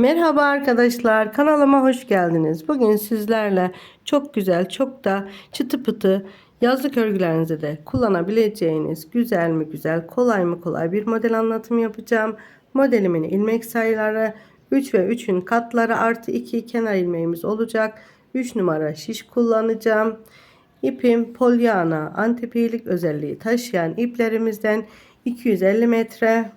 Merhaba arkadaşlar kanalıma hoş geldiniz. Bugün sizlerle çok güzel çok da çıtı pıtı yazlık örgülerinizde de kullanabileceğiniz güzel mi güzel kolay mı kolay bir model anlatımı yapacağım. Modelimin ilmek sayıları 3 ve 3'ün katları artı 2 kenar ilmeğimiz olacak. 3 numara şiş kullanacağım. İpim polyana antipiyelik özelliği taşıyan iplerimizden 250 metre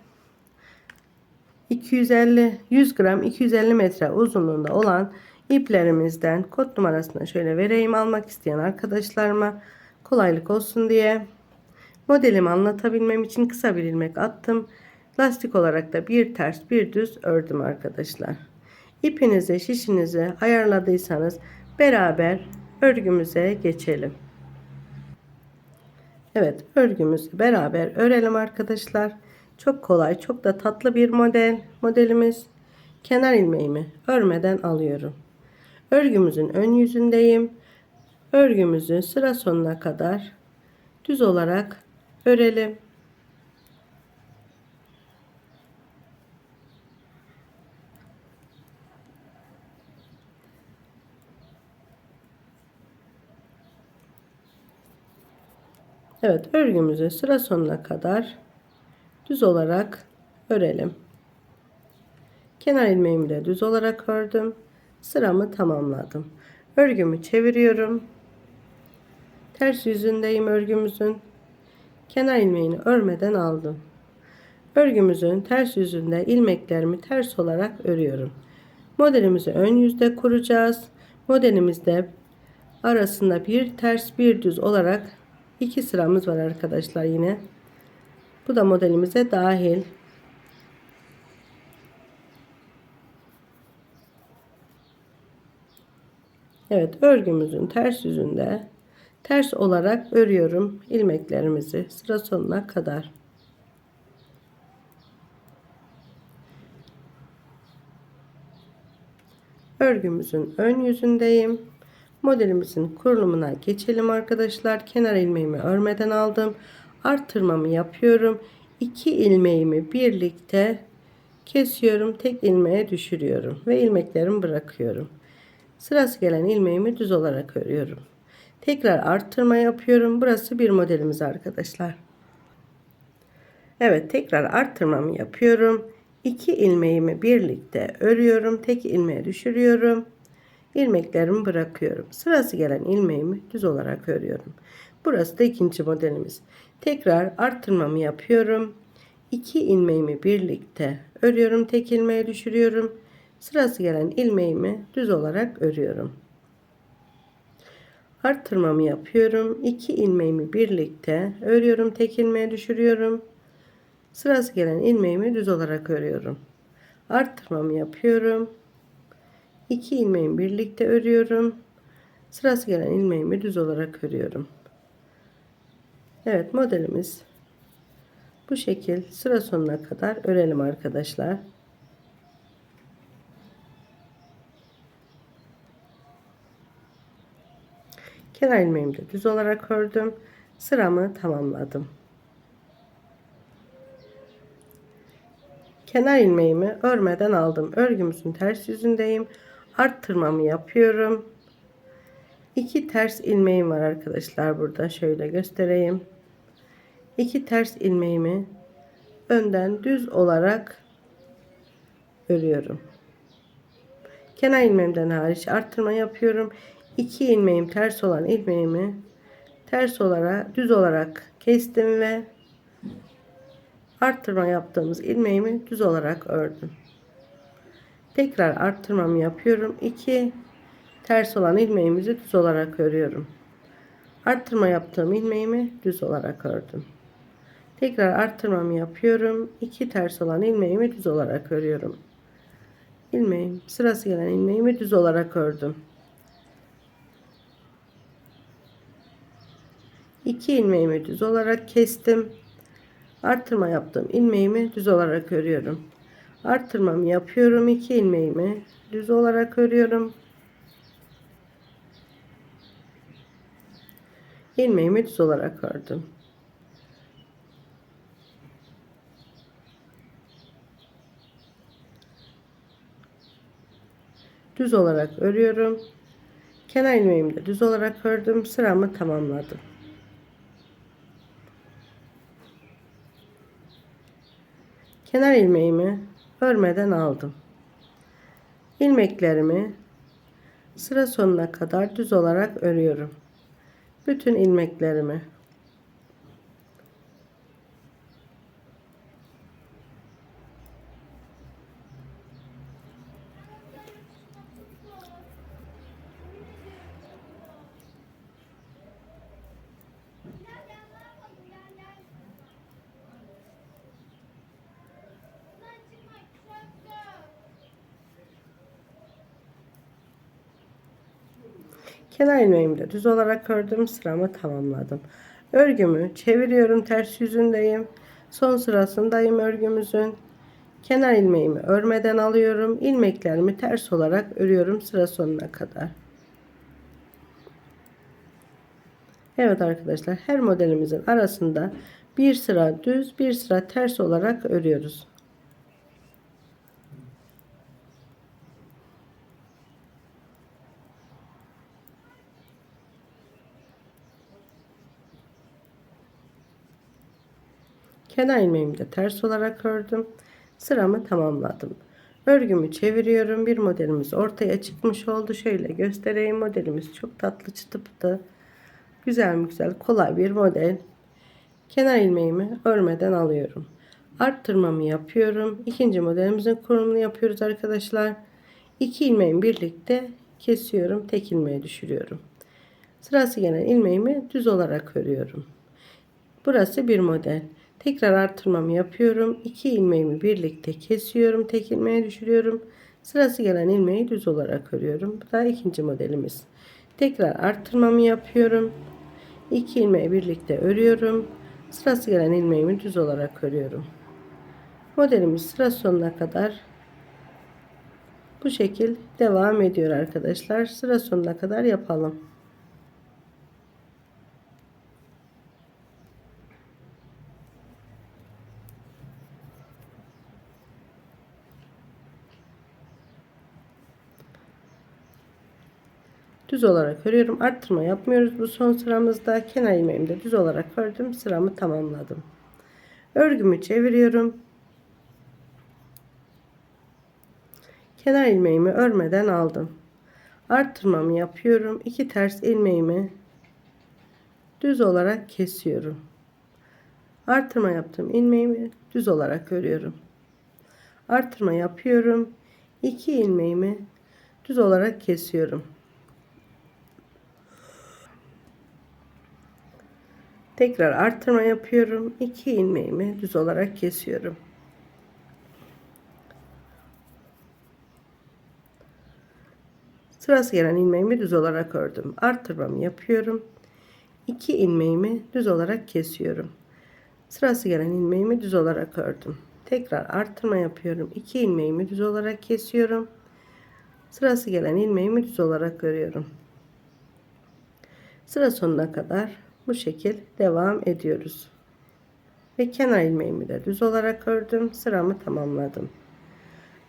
250 100 gram 250 metre uzunluğunda olan iplerimizden kod numarasını şöyle vereyim almak isteyen arkadaşlarıma. Kolaylık olsun diye. Modelimi anlatabilmem için kısa bir ilmek attım. Lastik olarak da bir ters bir düz ördüm arkadaşlar. İpinizi şişinizi ayarladıysanız beraber örgümüze geçelim. Evet örgümüzü beraber örelim arkadaşlar çok kolay, çok da tatlı bir model. Modelimiz kenar ilmeğimi örmeden alıyorum. Örgümüzün ön yüzündeyim. Örgümüzü sıra sonuna kadar düz olarak örelim. Evet örgümüzü sıra sonuna kadar düz olarak örelim. Kenar ilmeğimi de düz olarak ördüm. Sıramı tamamladım. Örgümü çeviriyorum. Ters yüzündeyim örgümüzün. Kenar ilmeğini örmeden aldım. Örgümüzün ters yüzünde ilmeklerimi ters olarak örüyorum. Modelimizi ön yüzde kuracağız. Modelimizde arasında bir ters bir düz olarak iki sıramız var arkadaşlar yine. Bu da modelimize dahil. Evet örgümüzün ters yüzünde ters olarak örüyorum ilmeklerimizi sıra sonuna kadar. Örgümüzün ön yüzündeyim. Modelimizin kurulumuna geçelim arkadaşlar. Kenar ilmeğimi örmeden aldım artırmamı yapıyorum. 2 ilmeğimi birlikte kesiyorum. Tek ilmeğe düşürüyorum ve ilmeklerimi bırakıyorum. Sırası gelen ilmeğimi düz olarak örüyorum. Tekrar arttırma yapıyorum. Burası bir modelimiz arkadaşlar. Evet tekrar arttırmamı yapıyorum. 2 ilmeğimi birlikte örüyorum. Tek ilmeğe düşürüyorum. İlmeklerimi bırakıyorum. Sırası gelen ilmeğimi düz olarak örüyorum. Burası da ikinci modelimiz. Tekrar arttırmamı yapıyorum. 2 ilmeğimi birlikte örüyorum. Tek ilmeğe düşürüyorum. Sırası gelen ilmeğimi düz olarak örüyorum. Arttırmamı yapıyorum. 2 ilmeğimi birlikte örüyorum. Tek ilmeğe düşürüyorum. Sırası gelen ilmeğimi düz olarak örüyorum. Arttırmamı yapıyorum. 2 ilmeğimi birlikte örüyorum. Sırası gelen ilmeğimi düz olarak örüyorum. Evet modelimiz bu şekil sıra sonuna kadar örelim arkadaşlar. Kenar ilmeğimi de düz olarak ördüm. Sıramı tamamladım. Kenar ilmeğimi örmeden aldım. Örgümüzün ters yüzündeyim. Arttırmamı yapıyorum. İki ters ilmeğim var arkadaşlar burada. Şöyle göstereyim. İki ters ilmeğimi önden düz olarak örüyorum. Kenar ilmeğimden hariç arttırma yapıyorum. İki ilmeğim ters olan ilmeğimi ters olarak düz olarak kestim ve arttırma yaptığımız ilmeğimi düz olarak ördüm. Tekrar arttırmamı yapıyorum. 2 ters olan ilmeğimizi düz olarak örüyorum. Arttırma yaptığım ilmeğimi düz olarak ördüm. Tekrar arttırmamı yapıyorum. 2 ters olan ilmeğimi düz olarak örüyorum. İlmeğim sırası gelen ilmeğimi düz olarak ördüm. 2 ilmeğimi düz olarak kestim. Arttırma yaptığım ilmeğimi düz olarak örüyorum. Arttırmamı yapıyorum. 2 ilmeğimi düz olarak örüyorum. ilmeğimi düz olarak ördüm. düz olarak örüyorum. Kenar ilmeğimi de düz olarak ördüm. Sıramı tamamladım. Kenar ilmeğimi örmeden aldım. İlmeklerimi sıra sonuna kadar düz olarak örüyorum. Bütün ilmeklerimi Kenar ilmeğimi de düz olarak ördüm. Sıramı tamamladım. Örgümü çeviriyorum. Ters yüzündeyim. Son sırasındayım örgümüzün. Kenar ilmeğimi örmeden alıyorum. İlmeklerimi ters olarak örüyorum sıra sonuna kadar. Evet arkadaşlar her modelimizin arasında bir sıra düz bir sıra ters olarak örüyoruz. Kenar ilmeğimi de ters olarak ördüm. Sıramı tamamladım. Örgümü çeviriyorum. Bir modelimiz ortaya çıkmış oldu. Şöyle göstereyim. Modelimiz çok tatlı çıtı pıtı. Güzel mi güzel kolay bir model. Kenar ilmeğimi örmeden alıyorum. Arttırmamı yapıyorum. İkinci modelimizin kurumunu yapıyoruz arkadaşlar. İki ilmeğimi birlikte kesiyorum. Tek ilmeğe düşürüyorum. Sırası gelen ilmeğimi düz olarak örüyorum. Burası bir model. Tekrar artırmamı yapıyorum. 2 ilmeğimi birlikte kesiyorum. Tek ilmeğe düşürüyorum. Sırası gelen ilmeği düz olarak örüyorum. Bu da ikinci modelimiz. Tekrar arttırmamı yapıyorum. 2 ilmeği birlikte örüyorum. Sırası gelen ilmeğimi düz olarak örüyorum. Modelimiz sıra sonuna kadar bu şekil devam ediyor arkadaşlar. Sıra sonuna kadar yapalım. Düz olarak örüyorum. Arttırma yapmıyoruz. Bu son sıramızda kenar ilmeğimi de düz olarak ördüm. Sıramı tamamladım. Örgümü çeviriyorum. Kenar ilmeğimi örmeden aldım. Arttırmamı yapıyorum. İki ters ilmeğimi düz olarak kesiyorum. Artırma yaptım ilmeğimi düz olarak örüyorum. Artırma yapıyorum. İki ilmeğimi düz olarak kesiyorum. Tekrar arttırma yapıyorum. 2 ilmeğimi düz olarak kesiyorum. Sırası gelen ilmeğimi düz olarak ördüm. Arttırmamı yapıyorum. 2 ilmeğimi düz olarak kesiyorum. Sırası gelen ilmeğimi düz olarak ördüm. Tekrar arttırma yapıyorum. 2 ilmeğimi düz olarak kesiyorum. Sırası gelen ilmeğimi düz olarak örüyorum. Sıra sonuna kadar bu şekil devam ediyoruz. Ve kenar ilmeğimi de düz olarak ördüm. Sıramı tamamladım.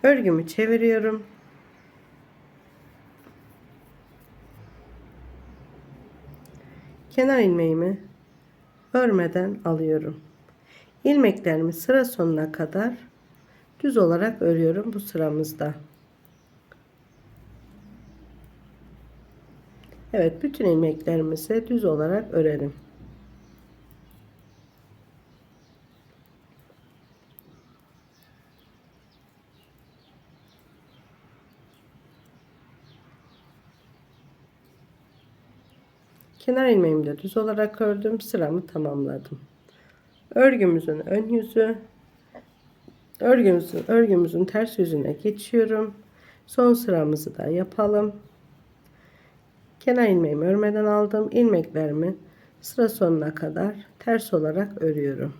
Örgümü çeviriyorum. Kenar ilmeğimi örmeden alıyorum. İlmeklerimi sıra sonuna kadar düz olarak örüyorum bu sıramızda. Evet bütün ilmeklerimizi düz olarak örelim. Kenar ilmeğimi de düz olarak ördüm. Sıramı tamamladım. Örgümüzün ön yüzü örgümüzün örgümüzün ters yüzüne geçiyorum. Son sıramızı da yapalım. Kenar ilmeğimi örmeden aldım. ilmeklerimi sıra sonuna kadar ters olarak örüyorum.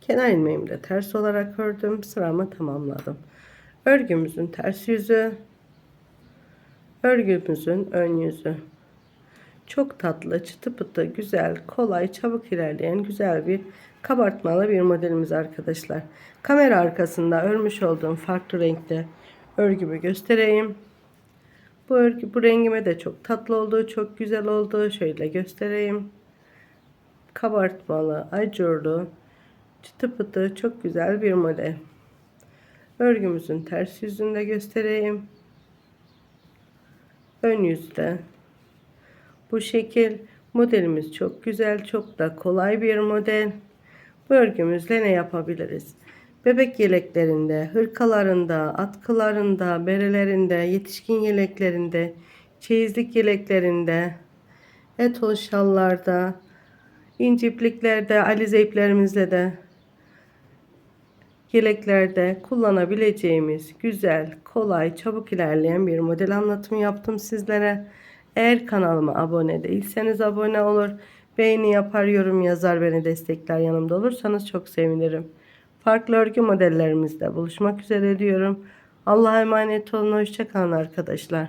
Kenar ilmeğimi de ters olarak ördüm. Sıramı tamamladım. Örgümüzün ters yüzü. Örgümüzün ön yüzü. Çok tatlı, çıtı pıtı, güzel, kolay, çabuk ilerleyen güzel bir kabartmalı bir modelimiz arkadaşlar. Kamera arkasında örmüş olduğum farklı renkte örgümü göstereyim. Bu örgü bu rengime de çok tatlı oldu, çok güzel oldu. Şöyle göstereyim. Kabartmalı, acurlu, çıtı pıtı çok güzel bir model. Örgümüzün ters yüzünü de göstereyim. Ön yüzde. Bu şekil modelimiz çok güzel, çok da kolay bir model. Bu örgümüzle ne yapabiliriz? Bebek yeleklerinde, hırkalarında, atkılarında, berelerinde, yetişkin yeleklerinde, çeyizlik yeleklerinde, etol şallarda, incipliklerde, alize iplerimizle de yeleklerde kullanabileceğimiz güzel, kolay, çabuk ilerleyen bir model anlatımı yaptım sizlere. Eğer kanalıma abone değilseniz abone olur, beğeni yapar, yorum yazar, beni destekler yanımda olursanız çok sevinirim. Farklı örgü modellerimizde buluşmak üzere diyorum. Allah'a emanet olun, hoşçakalın arkadaşlar.